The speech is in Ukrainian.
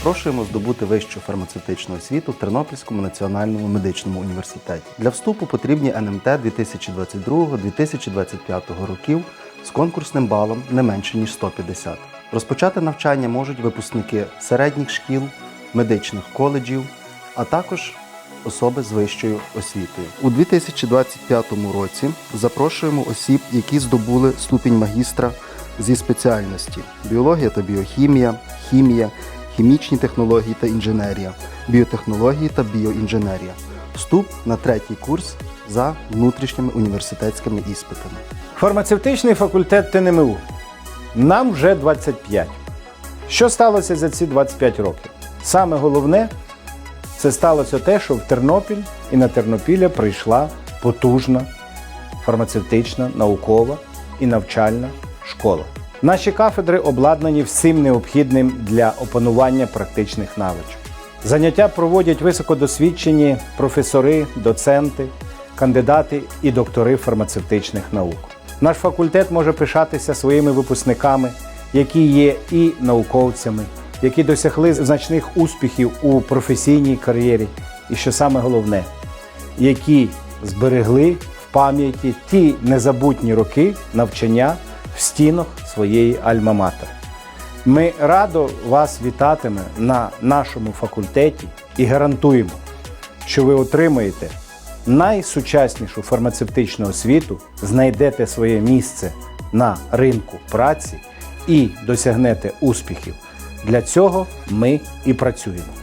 Запрошуємо здобути вищу фармацевтичну освіту в Тернопільському національному медичному університеті. Для вступу потрібні НМТ 2022-2025 років з конкурсним балом не менше ніж 150. Розпочати навчання можуть випускники середніх шкіл, медичних коледжів, а також особи з вищою освітою. У 2025 році запрошуємо осіб, які здобули ступінь магістра зі спеціальності біологія та біохімія, хімія, хімічні технології та інженерія, біотехнології та біоінженерія. Вступ на третій курс за внутрішніми університетськими іспитами. Фармацевтичний факультет ТНМУ. Нам вже 25. Що сталося за ці 25 років? Саме головне, це сталося те, що в Тернопіль і на Тернопілля прийшла потужна фармацевтична, наукова і навчальна школа. Наші кафедри обладнані всім необхідним для опанування практичних навичок. Заняття проводять високодосвідчені професори, доценти, кандидати і доктори фармацевтичних наук. Наш факультет може пишатися своїми випускниками, які є і науковцями, які досягли значних успіхів у професійній кар'єрі, і що саме головне, які зберегли в пам'яті ті незабутні роки навчання в стінах своєї альма-матер. Ми радо вас вітатиме на нашому факультеті і гарантуємо, що ви отримаєте найсучаснішу фармацевтичну освіту, знайдете своє місце на ринку праці і досягнете успіхів. Для цього ми і працюємо.